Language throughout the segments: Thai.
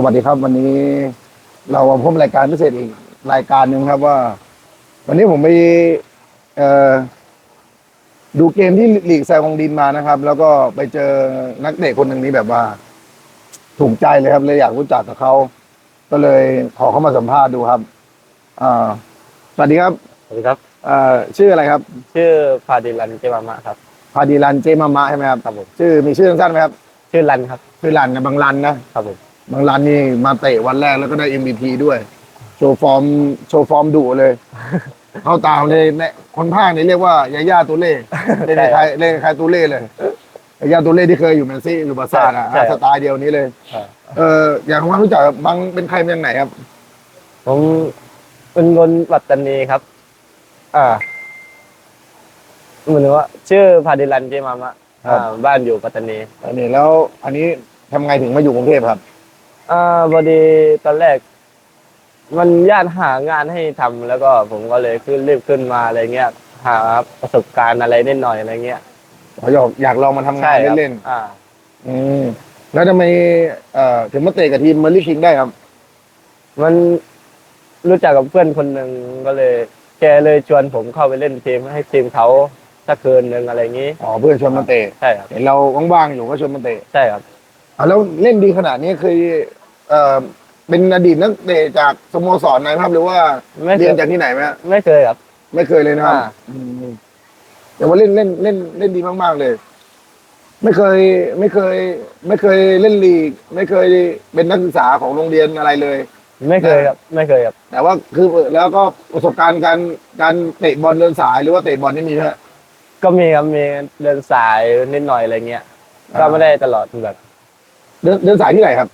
สวัสดีครับ วันนี้เรามาพบรายการพิเศษอีกรายการหนึ่งครับว่า วันนี้ผมไปเอ่อดูเกมที่ลีกแซงของดินมานะครับ แล้วก็ไปเจอนักเตะคนหนึ่งนี้แบบว่า ถูกใจเลยครับเลยอยากรู้จักกับเขาก็เลยขอเข้ามาสัมภาษณ์ดูครับอ่าสวัสดีครับสวัสดีครับเอ่อชื่ออะไรครับ ชื่อพาดิลันเจมามะครับพาดีรันเจมามะใช่ไหมครับครับผมชื่อมีชื่อสั้นๆไหมครับ ชื่อรันครับ ชื่อรันกับบางรันนะครับผม บางรันนี่มาเตะวันแรกแล้วก็ได้ MVP ด้วย โชว์ฟอร์ม โชว์ฟอร์มดุเลย เข้าตามเลยเนี่ยคนภาคนี่เรียกว่ายาย่าตัวเล่เล่นคล้ายเล่นคล้ายตัวเล่เลยยาย่าตัวเล่ที่เคยอยู่แมนซี่อยู่บาร์ซ่าอะอะสไตล์เดียวนี้เลยอ่าเอออยากรู้จักบางเป็นใครมาจากไหนครับ ผมเป็นคนปัตตานีครับ อ่าเหมือนว่า ชื่อพาดิลันเจมามะครับ อ่า บ้านอยู่ปัตตานีอันนี้แล้วอันนี้ทำไงถึงมาอยู่กรุงเทพครับ อ่าพอดีตอนแรก มันญาติหางานให้ทำแล้วก็ผมก็เลยขึ้นรีบขึ้นมาอะไรเงี้ยหาประสบการณ์อะไรนิดหน่อยอะไรเงี้ยอยากอยากลองมาทำงานครับเล่นอ่า ๆอืมแล้วทำไมเอ่อถึงมาเตะกับทีมเมอร์ลี่คิงได้ครับ มันรู้จักกับเพื่อนคนหนึ่งก็เลย แกเลยชวนผมเข้าไปเล่นทีมให้ทีมเขาสักคืนหนึ่งอะไรอย่างนี้ อ๋อเพื่อนชวนมาเตะใช่ครับ เห็นเราว่างๆอยู่ก็ชวนมาเตะใช่ครับ อะแล้วเล่นดีขนาดนี้เคย เอ่อเป็นอดีตนักเตะจากสโมสรไหนครับหรือว่าไม่เคเรียยนจากที่ไหนไหมฮะไม่เคยครับ ไม่เคยเลยนะครับอ่า อืมแต่ว่าเล่นเล่นเล่นเล่นดีมากๆเลย ไม่เคย ไม่เคย ไม่เคยเล่นลีก ไม่เคยเป็นนักศึกษาของโรงเรียนอะไรเลย ไม่เคยครับ ไม่เคยครับ แต่ว่าคือแล้วก็ประสบการณ์การการเตะบอลเดินสายหรือว่าเตะบอลนี่มีไหมฮะ ก็มีครับมีเดินสายนิดหน่อยอะไรเงี้ยอ่าก็ไม่ได้ตลอดแบบเดินเดินสายที่ไหนครับ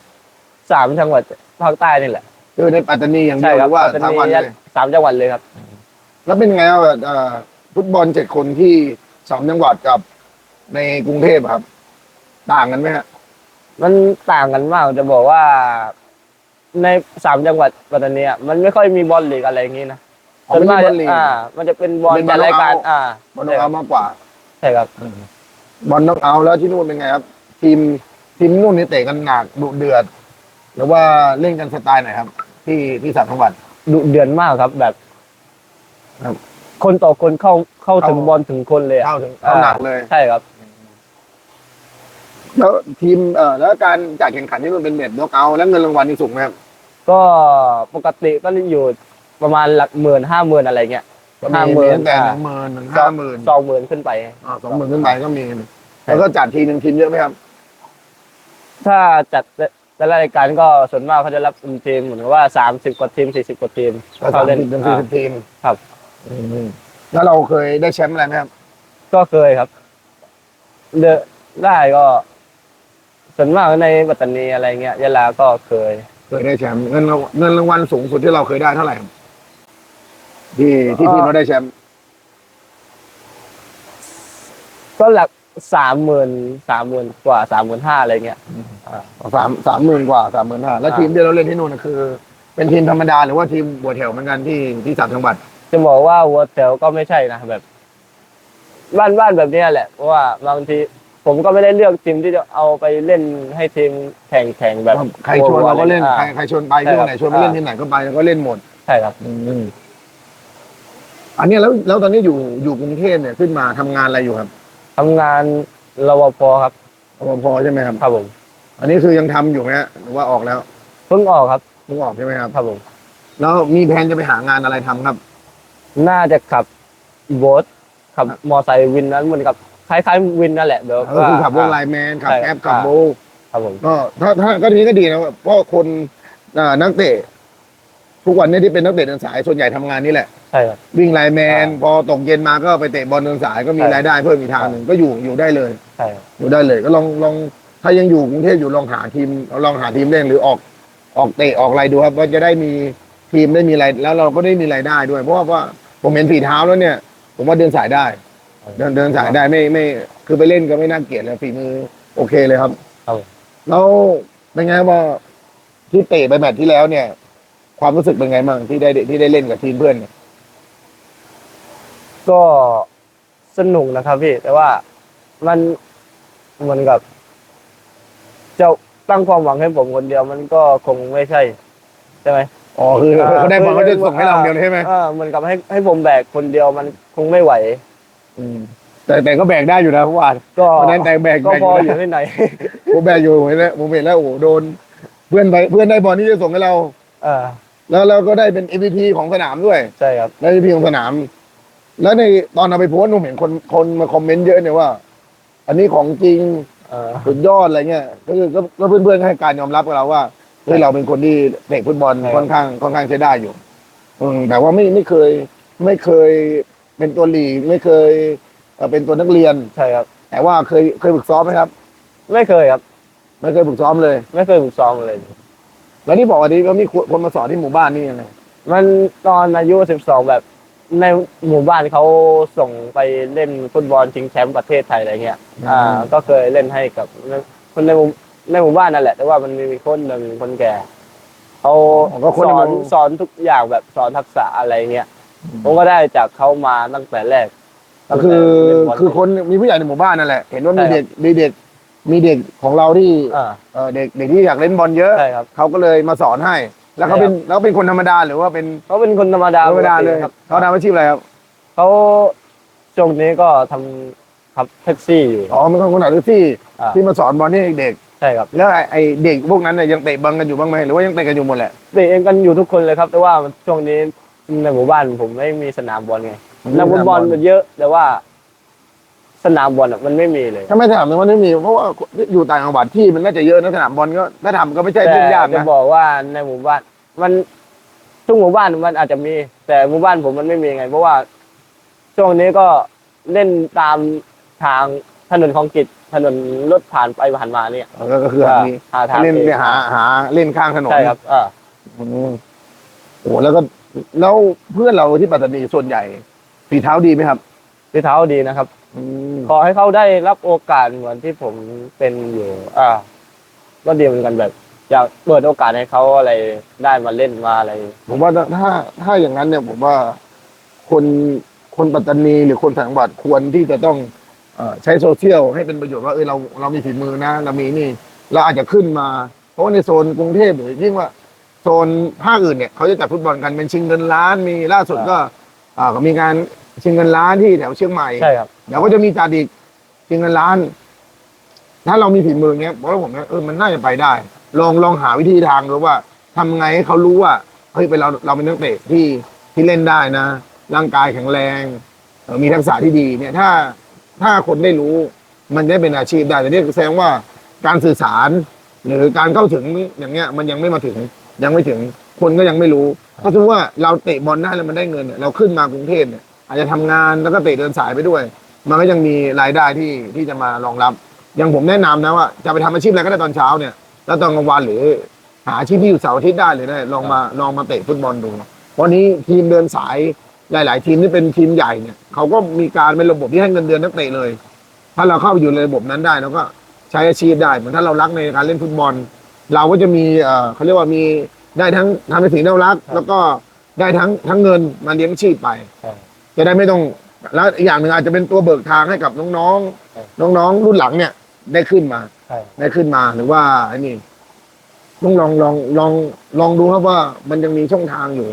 สามจังหวัดภาคใต้นี่แหละ คือในปัตตานีอย่างเดีใช่ยวหครัรือว่าปัตตทั้งวันเลยสามจังหวัดเลยครับ แล้วเป็นไงครับเอ่อฟุตบอลเจ็ดคนที่สามจังหวัดกับในกรุงเทพครับ ต่างกันไหมฮะมันต่างกันมากจะบอกว่า ในสามจังหวัดปัตตานีอะมันไม่ค่อยมีบอลลีกอะไรอย่างงี้นะอ๋อส่วนไม่มากใช่บจะอลลีก อ่า มันจะเป็นบอลเป็นบอลจัดรายการน็อกเอาท์ อ่าบอลน็อกเอาท์มากกว่า ใช่ครับ บอลน็อกเอาท์แล้วที่นู่นเป็นไงครับ ทีมทีมนู่นนี่เตะกันหนักดุเดือด หรือว่าเล่นกันสไตล์ไหนครับ ที่ที่สามจังหวัด ดุเดือนมากครับแบบครับ คนต่อคนเข้าเข้าเข้าถึงบอลถึงคนเลยอะเข้าถึงเข้าหนักเลย ใช่ครับ แล้วทีมเอ่อแล้วการจัดแข่งขันที่มันเป็นเบ็ดน็อกเอาท์แล้วเงินรางวัลนี่สูงไหมครับก็ปกติก็อยู่ประมาณหลักหมื่นห้าหมื่นอะไรเงี้ยก็ห้ามีหมื่น ตั้งแต่หนึ่งหมื่นถึงห้าหมื่นสองหมื่นขึ้นไปสองหมื่นขึ้นไปก็มี แล้วก็จัดทีหนึ่งทีมเยอะไหมครับ ถ้าจัด แต่ละรายการก็ส่วนมากเขาจะรับเป็นทีมเหมือนกับว่าสามสิบกว่าทีมสี่สิบกว่าทีมก็เขาสามเล่นสิบถึงสี่สิบทีมครับ อืมแล้วเราเคยได้แชมป์อะไรไหมครับก็เคยครับเดอะได้ก็ส่วนมากในปัตตานีอะไรเงี้ยยะลาก็เคย เคยได้แชมป์เงินรางเงินรางวัลสูงสุดที่เราเคยได้เท่าไหร่ครับที่ที่ทีมเราได้แชมป์ก็หลักสามหมื่นสามหมื่นกว่าสามหมื่นห้าอะไรเงี้ย สามสามหมื่นกว่าสามหมื่นห้าแล้วอ่าทีมที่เราเล่นที่นู่นนะคือ เป็นทีมธรรมดาหรือว่าทีมบัวแถวเหมือนกันที่ที่สามจังหวัดจะบอกว่าหัวแถวก็ไม่ใช่นะแบบ บ้านบ้านแบบเนี้ยแหละเพราะว่าบางทีผมก็ไม่ได้เลือกทีมที่จะเอาไปเล่นให้ทีมแข่งแข่งแบบใครชวนเราก็เล่นอ่าใครใครชวนไปใช่ที่ครับไหนชวนไปเล่นที่ไหนก็ไปแล้วก็เล่นหมดใช่ครับอืมอันนี้แล้วแล้วตอนนี้อยู่อยู่กรุงเทพเนี่ยขึ้นมาทำงานอะไรอยู่ครับทำงานรปภครับรปภใช่ไหมครับครับผม อันนี้คือยังทำอยู่ไหมฮะหรือว่าออกแล้วเพิ่งออกครับเพิ่งออกใช่ไหมครับ ครับผมแล้วมีแผนจะไปหางานอะไรทำครับ น่าจะขับโบ๊ทขับมอไซค์วินนั้นเหมือนกับคล้ายๆวินนั่นแหละเดี๋ยวก็คือขับพวกไลน์แมนขับใช่แอปครัขับบโบครับผมก็ถ้าถ้าก็ทีนี้ก็ดีนะเพราะคนอ่านักเตะทุกวันนี้ที่เป็นนักเตะเดินสายส่วนใหญ่ทำงานนี่แหละ ใช่ครับ วิ่งไลน์แมนอ่าพอตกเย็นมาก็ไปเตะบอลเดินสายก็มีใช่รายได้เพิ่มอีกทางหนึ่งก็อยู่อยู่ได้เลย ใช่ครับอยู่ได้เลย ก็ลองลอง ถ้ายังอยู่กรุงเทพอยู่ลองหาทีมลองหาทีมเล่นหรือออกออกเตะออกอะไรดูครับว่าจะได้มีทีมได้มีอะไรแล้วเราก็ได้มีรายได้ด้วย เพราะว่าว่าผมเห็นฝีเท้าแล้วเนี่ย ผมว่าเดินสายได้ เดินเดินสายได้ไม่ไม่คือไปเล่นก็ไม่น่าเกลียดเลยฝีมือโอเคเลยครับครับแล้วเป็นไงว่าที่เตะไปแมตช์ที่แล้วเนี่ย ความรู้สึกเป็นไงบ้างที่ได้ที่ได้เล่นกับทีมเพื่อนเนี่ยก็สนุกนะครับพี่แต่ว่ามันเหมือนกับ จะตั้งความหวังให้ผมคนเดียวมันก็คงไม่ใช่ใช่ไหมอ๋อคือเขาได้บอลเขาจะส่งให้เราเดียวเลยใช่ไหมเออเหมือนกับให้ให้ผมแบกคนเดียวมันคงไม่ไหวมแต่แต่ก็แบกได้อยู่นะเพราะว่าก็วันนั้นแต่แบกก็แบกพอออยู่ยู่นะที่ไหนผมแบกอยู่ผมเห็นแล้วผมเห็นแล้วโอ้โหโดน เพื่อนไปเพื่อนได้บอลที่จะส่งให้เราเออแล้วเราก็ได้เป็น MVP ของสนามด้วยใช่ครับได้ MVP ของสนาม แล้วในตอนเอาไปโพสต์ผมเห็นคนคนมาคอมเมนต์เยอะเนี่ยว่า อันนี้ของจริงเออ สุดยอดอะไรเงี้ยก็คือก็ก็เพื่อนๆก็ให้การยอมรับกับเราว่าเฮ้ยเราเป็นคนที่เตะฟุตบอลใช่ค่อนข้างค่อนข้างใช้ได้อยู่ อืมแต่ว่าไม่ไม่เคย ไม่เคยเป็นตัวลีกไม่เคยเอ่อเป็นตัวนักเรียน ใช่ครับ แต่ว่าเคยเคยฝึกซ้อมไหมครับ ไม่เคยครับ ไม่เคยฝึกซ้อมเลย ไม่เคยฝึกซ้อมเลย แล้วที่บอกว่านี้ก็มีคนมาสอนที่หมู่บ้านนี่ยังไงมันตอนอายุสิบสองแบบ ในหมู่บ้านเขาส่งไปเล่นฟุตบอลชิงแชมป์ประเทศไทยอะไรเงี้ย อ่า ก็เคยเล่นให้กับคนในหมู่ในหมู่บ้านนั่นแหละ แต่ว่ามันมีคนหนึ่งคนแก่เขาก็คนสในอหนมู่สอนทุกอย่างแบบสอนทักษะอะไรเงี้ยผมก็ได้จากเขามาตั้งแต่แรกก็คือตั้งแต่เล่นบลคือคนมีผู้ใหญ่ในหมู่บ้านนั่นแหละ เห็นว่ามีใช่ครับเด็กมีเด็กมีเด็กของเราที่อ่าเอ่อเด็กเด็กที่อยากเล่นบอลเยอะใช่ครับเขาก็เลยมาสอนให้ แล้วเขาใช่ครับเป็นแล้วเป็นคนธรรมดาหรือว่าเป็นเขาเป็นคนธรรมดาธรรมดาเลยปกติครับเขาทำอาชีพอะไรครับเขาช่วงนี้ก็ทำขับแท็กซี่อยู่อ๋อเป็นคนคนไหนหรือที่อ่าที่มาสอนบอลให้เด็กใช่ครับแล้วไอ้ไอ้เด็กพวกนั้นเนี่ยยังเตะบอลกันอยู่บ้างไหมหรือว่ายังเตะกันอยู่หมดแหละเตะเองกันอยู่ทุกคนเลยครับ แต่ว่าช่วงนี้ในหมู่บ้านผมไม่มีสนามบอลไงนักฟุตบอลมันเยอะแต่ว่า สนามบอลอะมันไม่มีเลย ถ้าไม่ถามเลยว่าไม่มี เพราะว่าอยู่ต่างจังหวัดที่มันน่าจะเยอะนะสนามบอลก็ถ้าทำก็ไม่ใช่แต่เรื่องยากจะนะบอกว่าในหมู่บ้าน มันทุกหมู่บ้านมันอาจจะมี แต่หมู่บ้านผมมันไม่มีไง เพราะว่าช่วงนี้ก็เล่นตามทางถนนคอนกรีตถนนรถผ่านไปผ่านมาเนี่ยเออก็คือหาหาทางเล่นองเนี่ยหาหาเล่นข้างถนนใช่ครับอ่าอืมโอ้แล้วก็แล้วเพื่อนเราที่ปัตตานีส่วนใหญ่ฝีเท้าดีไหมครับที่เท้าดีนะครับอืม ขอให้เขาได้รับโอกาสเหมือนที่ผมเป็นอยู่ อ่า ก็ดีเหมือนกันแบบ อยากเปิดโอกาสให้เขาอะไรได้มาเล่นมาอะไร ผมว่าถ้าถ้าอย่างนั้นเนี่ย ผมว่าคนคนปัตตานีหรือคนต่างจังหวัดควรที่จะต้องเอ่อใช้โซเชียลให้เป็นประโยชน์ว่าเออเราเรามีฝีมือนะ เรามีนี่ เราอาจจะขึ้นมา เพราะว่าในโซนกรุงเทพหรือยิ่งว่าโซนภาคอื่นเนี่ยเขาจะจัดฟุตบอลกันเป็นชิงเงินล้านมีล่าสุดก็อ่าก็มีการ ชิงเงินล้านที่แถวเชียงใหม่ใช่ครับ เดี๋ยวก็จะมีจัดอีกชิงเงินล้าน ถ้าเรามีฝีมือเงี้ยผมว่าผมเนี่ยเออมันน่าจะไปได้ ลองลองหาวิธีทางดูว่าทำไงให้เขารู้ว่าเฮ้ยเป็นเราเราเป็นนักเตะที่ที่เล่นได้นะ ร่างกายแข็งแรงเอ่อมีทักษะที่ดีเนี่ยถ้าถ้าคนได้รู้มันได้เป็นอาชีพได้แต่นี่แสดงว่าการสื่อสาร หรือการเข้าถึงอย่างเงี้ย มันยังไม่มาถึงยังไม่ถึงคนก็ยังไม่รู้เพราะถือว่าเราเตะบอลได้แล้วมันได้เงินเนี่ยเราขึ้นมากรุงเทพเนี่ย อาจจะทำงานแล้วก็เตะเดินสายไปด้วย มันก็ยังมีรายได้ที่ที่จะมารองรับ อย่างผมแนะนำนะว่าจะไปทำอาชีพอะไรก็ได้ตอนเช้าเนี่ย แล้วตอนกลางวันหรือหาอาชีพที่อยู่เสาร์อาทิตย์ได้เลยได้ลองมาลองมาเตะฟุตบอลดู วันนี้ทีมเดินสายหลาย ๆ ทีมที่เป็นทีมใหญ่เนี่ยเขาก็มีการเป็นระบบที่ให้เงินเดือนนักเตะเลย ถ้าเราเข้าไปอยู่ในระบบนั้นได้เราก็ใช้อาชีพได้เหมือนถ้าเรารักในการเล่นฟุตบอล เราก็จะมีเอ่อเขาเรียกว่ามีได้ทั้งทำในสิ่งที่เรารัก แล้วก็ได้ทั้งทั้งเงินมาเลี้ยงชีพไปใช่ จะได้ไม่ต้องแล้วอีกอย่างหนึ่งอาจจะเป็นตัวเบิกทางให้กับน้องใช่ๆน้องๆ รุ่นหลังเนี่ย ได้ขึ้นมา ใช่ได้ขึ้นมาหรือว่าไอ้นี่ต้องลองลองลองลองดูครับว่ามันยังมีช่องทางอยู่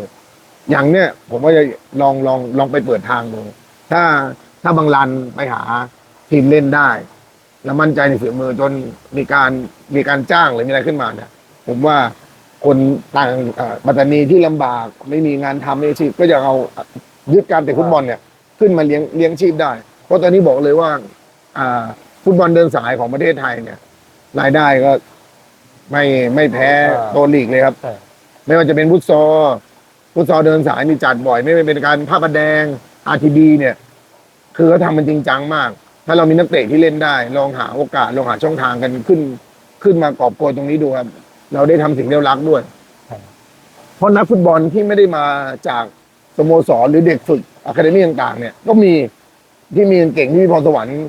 อย่างเนี้ยผมว่าจะลองลองลองไปเปิดทางดู ถ้าถ้าบางรันไปหาทีมเล่นได้ แล้วมั่นใจในฝีมือจนมีการมีการจ้างหรือมีอะไรขึ้นมาเนี่ยผมว่าคนต่างเอ่อปัตตานีที่ลำบากไม่มีงานทำไม่มีอาชีพก็จะเอา ยึดการเตะฟุตบอลเนี่ยขึ้นมาเลี้ยงเลี้ยงชีพได้ เพราะตอนนี้บอกเลยว่า อ่า ฟุตบอลเดินสายของประเทศไทยเนี่ย รายได้ก็ไม่ไม่แพ้อ่าตัวลีกเลยครับ ใช่ ไม่ว่าจะเป็นฟุตซอลฟุตซอลเดินสายนี่จัดบ่อย ไม่ว่าเป็นการผ้าประแดง RTB เนี่ย คือเขาทำมันจริงจังมาก ถ้าเรามีนักเตะที่เล่นได้ ลองหาโอกาสลองหาช่องทางกันขึ้น ขึ้นมากอบโกยตรงนี้ดูครับ เราได้ทำสิ่งที่เรารักด้วย เพราะนักฟุตบอลที่ไม่ได้มาจาก สโมสรหรือเด็กฝึกอะคาเดมี่ต่างๆ เนี่ย ก็มีที่มีเก่งที่มีพรสวรรค์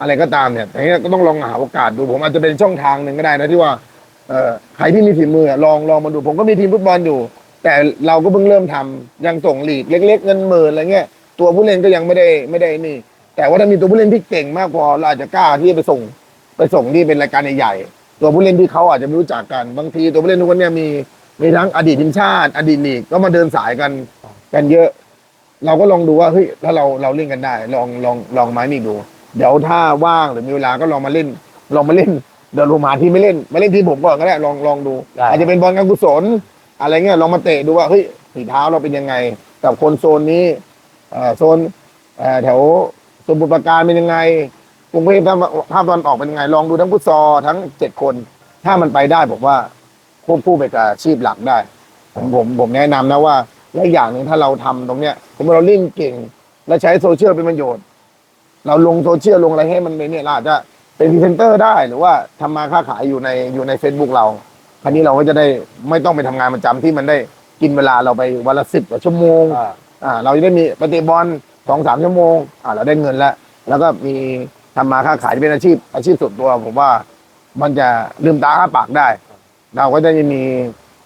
อะไรก็ตามเนี่ยแต่เนี้ยก็ต้องลองหาโอกาสดูผมอาจจะเป็นช่องทางหนึ่งก็ได้นะที่ว่าเอ่อใครที่มีฝีมือลองลองมาดู ผมก็มีทีมฟุตบอลอยู่ แต่เราก็เพิ่งเริ่มทำยังส่งลีกเล็ก ๆ เงินหมื่นอะไรเงี้ยตัวผู้เล่นก็ยังไม่ได้ไม่ได้นี่ แต่ว่าถ้ามีตัวผู้เล่นที่เก่งมากพอเราอาจจะกล้าที่จะไปส่งไปส่งที่เป็นรายการใหญ่ๆตัวผู้เล่นที่เขาอาจจะไม่รู้จักกันบางทีตัวผู้เล่นทุกคนเนี่ยมีมีทั้งอดีตทีมชาติ อดีตลีกก็มาเดินสายกัน กันเยอะ เราก็ลองดูว่าเฮ้ยถ้าเราเราเล่นกันได้ ลองลองลองไม้นี่ดู เดี๋ยวถ้าว่างหรือมีเวลาก็ลองมาเล่น ลองมาเล่น เดี๋ยวลงมาที่ไม่เล่นมาเล่นที่ผมก่อนก็ได้ลองลองดู ได้ อาจจะเป็นบอลการกุศล อะไรเงี้ยลองมาเตะดูว่าเฮ้ยฝีเท้าเราเป็นยังไง กับคนโซนนี้เอ่อโซนเอ่อแถวสมุทรปราการเป็นยังไงกรุงเทพภาคภาคตอนออกเป็นยังไง ลองดูทั้งฟุตซอลทั้งเจ็ดคน ถ้ามันไปได้ผมว่าควบคู่ไปกับอาชีพหลักได้ ผมผมผมแนะนำนะว่า และอีกอย่างหนึ่งถ้าเราทำตรงเนี้ยผมว่าเราเล่นเก่ง และใช้โซเชียลเป็นประโยชน์ เราลงโซเชียลลงอะไรให้มันเป็นเนี่ยเราอาจจะเป็นพรีเซนเตอร์ได้หรือว่าทำมาค้าขายอยู่ในอยู่ใน Facebook เราคราวนี้เราก็จะได้ไม่ต้องไปทำงานประจำที่มันได้กินเวลาเราไปวันละสิบกว่าชั่วโมงอ่าอ่าเราจะได้มีปฏิบอลสองสามชั่วโมงอ่าเราได้เงินแล้ว แล้วก็มีทำมาค้าขายเป็นอาชีพ อาชีพส่วนตัว ผมว่ามันจะลืมตาอ้าปากได้ เราก็จะมี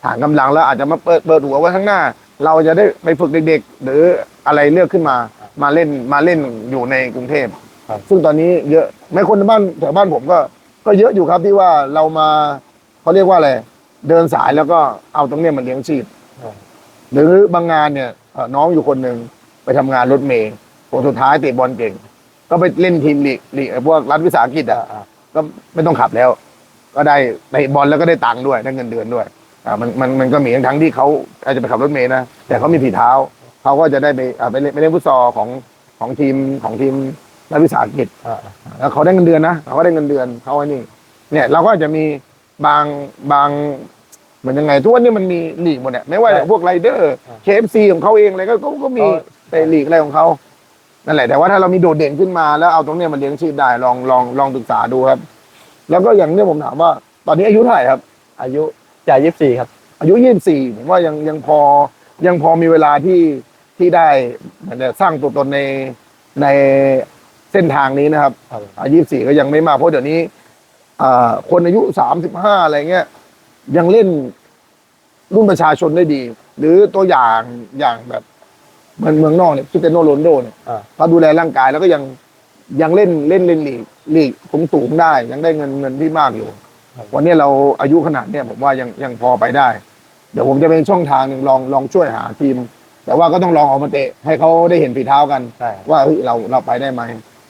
ฐานกำลังแล้วอาจจะมาเปิดเปิดหัวไว้ข้างหน้า เราจะได้ไปฝึกเด็ก ๆ หรืออะไรเลือกขึ้นมามาเล่นมาเล่นอยู่ในกรุงเทพครับ ซึ่งตอนนี้เยอะแม้คนในบ้านแถวบ้านผมก็ ก็เยอะอยู่ครับที่ว่าเรามาเขาเรียกว่าอะไรเดินสายแล้วก็เอาตรงเนี้ยมันเลี้ยงชีพ หรือบางงานเนี่ยเอ่อน้องอยู่คนหนึ่งไปทำงานรถเมย์ผลสุดท้ายเตะบอลเก่ง ก็ไปเล่นทีมลีกลีกไอ้พวกรัฐวิสาหกิจอะอ่าก็ไม่ต้องขับแล้ว ก็ได้เตะบอลแล้วก็ได้ตังค์ด้วยได้เงินเดือนด้วย อ่ามันมันมันก็มีทั้งที่เขาอาจจะไปขับรถเมย์นะแต่เขามีผีเท้าเขาก็จะได้ไปอ่าไปเล่นไปเล่นฟุตซอลของของทีมของทีมรัฐวิสาหกิจอ่าแล้วเขาได้เงินเดือนนะเขาก็ได้เงินเดือนเขาไอ้นี่เนี่ยเราก็อาจจะมีบางบางเหมือนยังไงทุกวันนี้มันมีลีกหมดเนี่ยไม่ว่าแต่พวกไรเดอร์เคฟซีของเขาเองอะไรก็ก็ก็มีไปลีกอะไรของเขานั่นแหละแต่ว่าถ้าเรามีโดดเด่นขึ้นมาแล้วเอาตรงเนี้ยมันเลี้ยงชีพได้ลองลองลองศึกษาดูครับ แล้วก็อย่างเนี้ยผมถามว่า ตอนนี้อายุเท่าไหร่ครับ อายุ จ่ายยี่สิบสี่ครับ อายุยี่สิบสี่ผมว่ายังยังพอยังพอมีเวลาที่ที่ได้เหมือนจะสร้างตัวตนในในเส้นทางนี้นะครับครับอายุสี่ก็ยังไม่มากเพราะเดี๋ยวนี้อ่าคนอายุสามสิบห้าอะไรเงี้ยยังเล่นรุ่นประชาชนได้ดี หรือตัวอย่างอย่างแบบเหมือนเมืองนอกเนี่ยคริสเตยโนโรนลโดเนี่ยอ่าเขาดูแลร่างกายแล้วก็ยังยังเล่นเล่นเล่นลีกลีกสูงสูงๆได้ ยังได้เงินเงินที่มากอยู่ วันนี้เราอายุขนาดเนี้ยผมว่ายังยังพอไปได้ เดี๋ยวผมจะเป็นช่องทางหนึ่งลองลองช่วยหาทีม แต่ว่าก็ต้องลองออกมาเตะให้เขาได้เห็นฝีเท้ากัน ใช่ ว่าเฮ้ยเราเราไปได้ไหม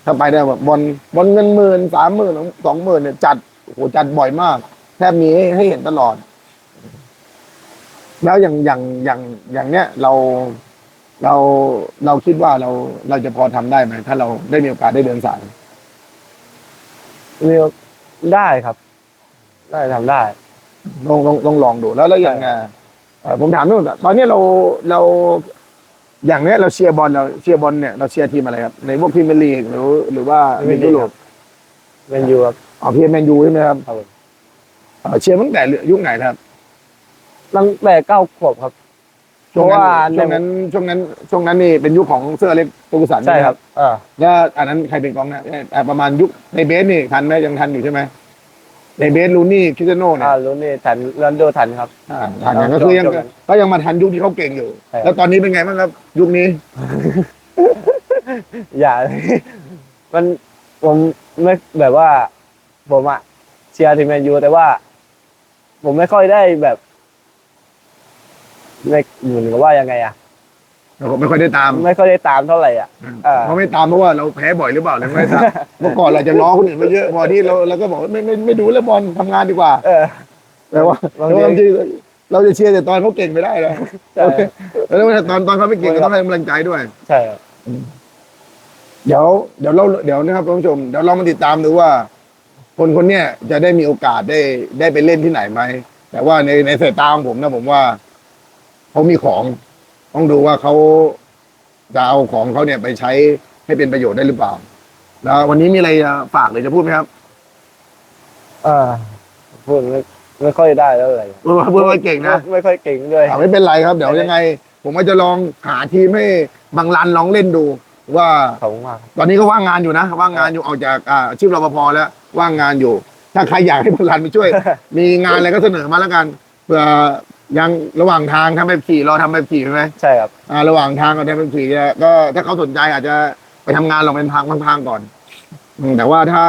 ถ้าไปได้แบบบอลบอลเงินหมื่นสามหมื่นสองหมื่นเนี่ยจัดโอ้โหจัดบ่อยมาก แทบมีให้ให้เห็นตลอด แล้วอย่างอย่างอย่างอย่างเนี้ยเราเราเราคิดว่าเราเราจะพอทำได้ไหมถ้าเราได้มีโอกาสได้เดินสาย มีได้ครับ ได้ทำได้ ลองลองลองลองดูแล้วแล้วอย่างไงเอ่อผมถามนู่นตอนนี้เราเรา อย่างเนี้ยเราเชียร์บอลเราเชียร์บอลเนี่ยเราเชียร์ทีมอะไรครับในพวกพรีเมียร์ลีกหรือหรือว่าพรีในเมียร์ลีกยุโรปเป็นยูครับอ๋อเพียร์แมนยูใช่ไหมครับครับผมเอ่อเชียร์ตั้งแต่ยุคไหนครับตั้งแต่เก้าขวบครับ เพราะว่าช่วงนั้นช่วงนั้นช่วงนั้นนี่เป็นยุคของเสื้อเล็กตูกุสันใช่ครับ อ่า แล้วอันนั้นใครเป็นกองหน้าเอ่อประมาณยุคในเบสนี่ทันไหมยังทันอยู่ใช่ไหม ในเบสลูนี่คริสเตยโน่เนี่ย อ่ารู้นี่ทันเรนโดทันครับ อ่าทันอย่างก็คือยังช่วงนั้นก็ยังมาทันยุคที่เขาเก่งอยู่ ใช่ครับ แล้วตอนนี้เป็นไงบ้างครับ ยุคนี้ อย่า มันผมไม่แบบว่า ผมอะเชียร์ทีมแมนยูแต่ว่า ผมไม่ค่อยได้แบบไม่เหมือนกับว่ายังไงอะ เราก็ไม่ค่อยได้ตาม ไม่ค่อยได้ตามเท่าไหร่อะเออ เพราะไม่ตามเพราะว่าเราแพ้บ่อยหรือเปล่าเลยไม่ทราบเมื่อก่อนเราจะล้อคนอื่นมาเยอะพอที่เราเราก็บอกว่าไม่ไม่ไม่ดูแล้วบอลทำงานดีกว่า เออ แต่ว่าบางแต่ทีว่าบางทีเราจะเชียร์แต่ตอนเขาเก่งไม่ได้นะใช่แล้วตอนตอนเขาไม่เก่งก็ต้องให้กำลังใจด้วย ใช่ครับ เดี๋ยวเดี๋ยวเราเดี๋ยวนะครับท่านผู้ชมเดี๋ยวเรามาติดตามดูว่า คนคนเนี้ยจะได้มีโอกาสได้ได้ไปเล่นที่ไหนไหมแต่ว่าในในสายตาของผมนะผมว่าเขามีของ ต้องดูว่าเขาจะเอาของเขาเนี่ยไปใช้ให้เป็นประโยชน์ได้หรือเปล่า แล้ววันนี้มีอะไรจะฝากหรือจะพูดไหมครับเออพูดไม่ไม่ค่อยได้แล้วอะไรพูดว่าพูดว่าเก่งนะไม่ไม่ค่อยเก่งด้วย อ่าไม่เป็นไรครับ เดี๋ยวยังไง ผมก็จะลองหาทีมให้บางรันลองเล่นดู ว่า ขอบคุณมากครับตอนนี้ก็ว่างงานอยู่นะ ว่างงานอยู่ออกจากอ่าอาชีพรปภแล้ว ว่างงานอยู่ ถ้าใครอยากให้พลันไปช่วย มีงานอะไรก็เสนอมาแล้วกันเผื่อ ยังระหว่างทางทำแบบขี่รอทำแบบขี่ใช่ไหมใช่ครับ อ่าระหว่างทางก็ทำแบบขี่เนี่ยก็ถ้าเขาสนใจอาจจะไปทำงานลองเป็นทางพังๆก่อนอืมแต่ว่าถ้า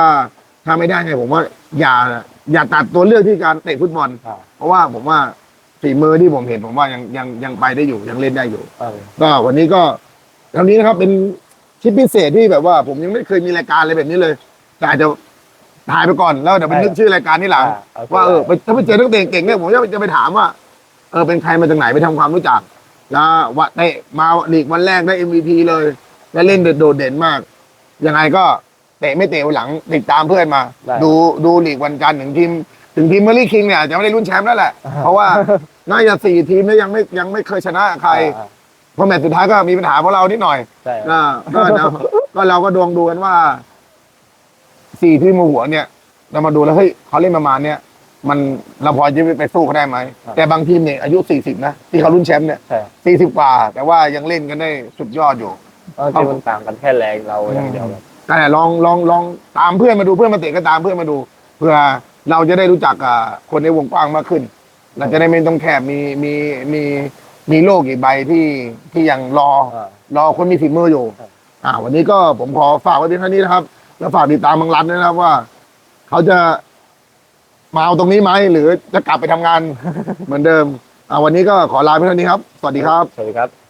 ถ้าไม่ได้เนี่ยผมว่าอย่าอย่าตัดตัวเลือกที่การเตะฟุตบอล อ่า เพราะว่าผมว่าฝีมือที่ผมเห็นผมว่ายังยังยังไปได้อยู่ยังเล่นได้อยู่ เออก็วันนี้ก็ครั้งนี้นะครับเป็นคลิปพิเศษที่แบบว่า ผมยังไม่เคยมีรายการอะไรแบบนี้เลย แต่อาจจะถ่ายไปก่อนแล้วเดี๋ยวไปนึกชื่อรายการที่หลัง อ่าโอเคว่าเออไปถ้าไปเจอนักเตะเก่งเนี่ยผมจะจะไปถามว่า เออเป็นใครมาจากไหนไปทำความรู้จักแล้วว่าเตะมาลีกวันแรกได้ MVP เลยและเล่นโดดเด่นมาก ยังไงก็เตะไม่เตะวันหลังติดตามเพื่อนมาได้ดูดูลีกวันจันทร์ถึงทีม ถึงทีมเมอรี่คิงเนี่ยอาจจะไม่ได้ลุ้นแชมป์แล้วแหละ เพราะว่าน่าจะสี่ทีมแล้วยังไม่ยังไม่เคยชนะใครอ่าเพราะแมตช์สุดท้ายก็มีปัญหาเพราะเรานิดหน่อยใช่ก็ก็เดี๋ยวก็เราก็ดวงดูกันว่าสี่ทีมมือหัวเนี่ย เรามาดูแล้วเฮ้ยเขาเล่นประมาณเนี้ย มันเราพอจะไปสู้เขาได้ไหมแต่บางทีมเนี่ยอายุสี่สิบนะ ที่เขาลุ้นแชมป์เนี่ยใช่ สี่สิบกว่า แต่ว่ายังเล่นกันได้สุดยอดอยู่เออที่มันต่างกันแค่แรงเราอย่างเดียวครับแต่ลองลองลองตามเพื่อนมาดูเพื่อนมาเตะก็ตามเพื่อนมาดูเพื่อเราจะได้รู้จักกับคนในวงกว้างมากขึ้น เราจะได้ไม่ต้องแคบมีมีมีมีโลกอีกใบที่ที่ยังรอ อ่า รอคนมีฝีมืออยู่ ครับ อ่า วันนี้ก็ผมขอฝากไว้เพียงเท่านี้นะครับ แล้วฝากติดตามบางรันด้วยนะครับว่า เขาจะ มาเอาตรงนี้ไหมหรือจะกลับไปทำงาน เหมือนเดิมอ่าวันนี้ก็ขอลาไปเท่านี้ครับ สวัสดีครับ สวัสดีครับ